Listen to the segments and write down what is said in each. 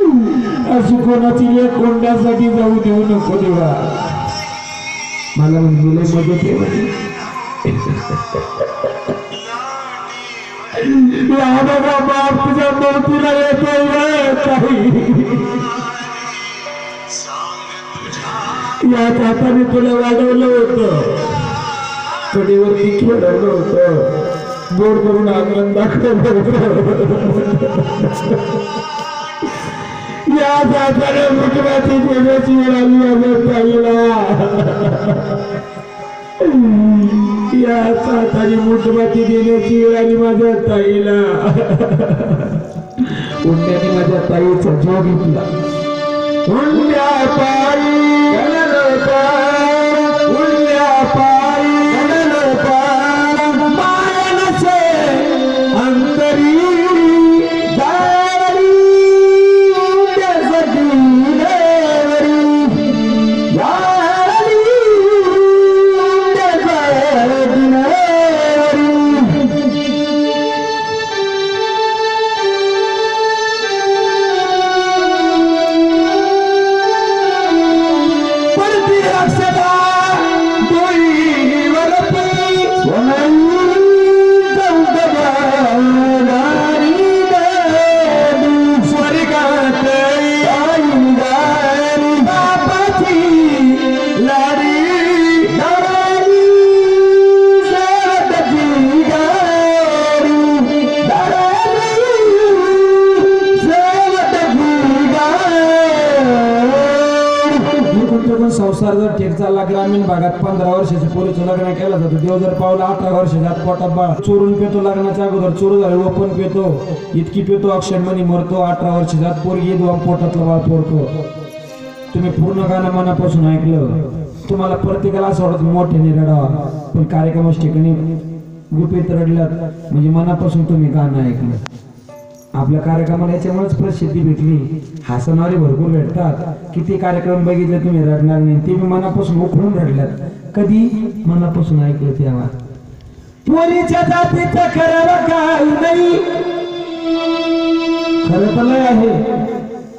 अशी कोणाची लेख कोंड्यासाठी जाऊ देऊ नको देवा. मला म्हणजे मदत आहे बाप तुझ्या मूर्तीला येतोय काही. या हाताने तुला वाढवलं होतं. कडेवरती खेळवलं होतं. गोड करून आंगण दाखवलं होतं. या हाताने मुठवाची देण्याची वेळ आली आहे ताईला या हाताने मुठवाची देण्याची वेळ आली माझ्या ताईला उंड्याने माझ्या ताईचा जीव घेतला. उंड्या ताई! आपल्याला ग्रामीण भागात पंधरा वर्षाच्या पोरीचं लग्न केलं जातं. देव जर पावलं अठरा वर्षाच्या पोटात बाळ. चोरून पेतो लग्नाच्या अगोदर. चोरू झाले ओपन पेतो. इतकी पेतो अक्षर मनी मरतो. अठरा वर्षाच्या पोरगी दोन पोटातलं बाळ पोरतो तुम्ही पूर्ण गाणं मनापासून ऐकलं. तुम्हाला प्रत्येकाला असं वाटत मोठ्याने रडावा. पण कार्यक्रमाच्या ठिकाणी गुपित रडल्यात. म्हणजे मनापासून तुम्ही गाणं ऐकलं. आपल्या कार्यक्रमाला याच्यामुळेच प्रसिद्धी भेटली. हसणारे भरपूर भेटतात. किती कार्यक्रम बघितले तुम्ही रडणार नाही. ते मी मनापासून उखडून रडल्यात. कधी मनापासून ऐकलं ते तेव्हा पोलीच्या जातीचं खरं काय नाही. खरं तर लय आहे.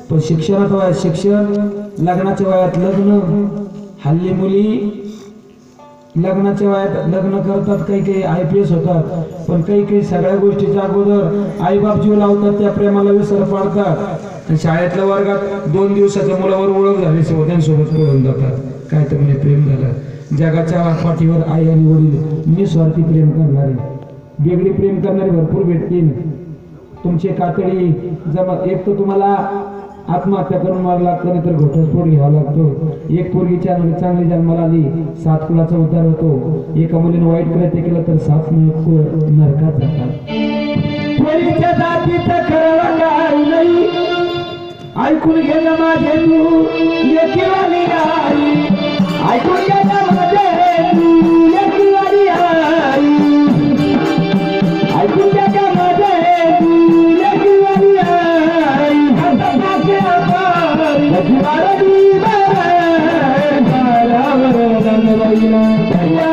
पण शिक्षणात वयात शिक्षण लग्नाच्या वयात लग्न हल्ली मुली लग्नाच्या वयात लग्न करतात काही काही आय पी एस होतात पण काही काही सगळ्या गोष्टीच्या अगोदर आईबाप जीव लावतात त्या प्रेमाला विसर पाडतात. शाळेतल्या वर्गात दोन दिवसाच्या मुलावर ओळख झाली त्यांसोबत पळून जातात. काय तर म्हणजे प्रेम झालं. जगाच्या पाठीवर आई आणि वडील निस्वार्थी प्रेम करणारे. वेगळी प्रेम करणारे भरपूर भेटतील. तुमची कातडी जमा एक तर तुम्हाला आत्महत्या करून मारा लागतं नाही तर घटस्फोट घ्यावा लागतो. एक पोरगी चांगली जन्माला आली सात कुलाचा उद्धार होतो. एका मुलीने वाईट प्रयत्न केला तर सात नरकात जातात. ऐकून घे माझे तू लेकीवाली ऐकून घे माझे तू Thank.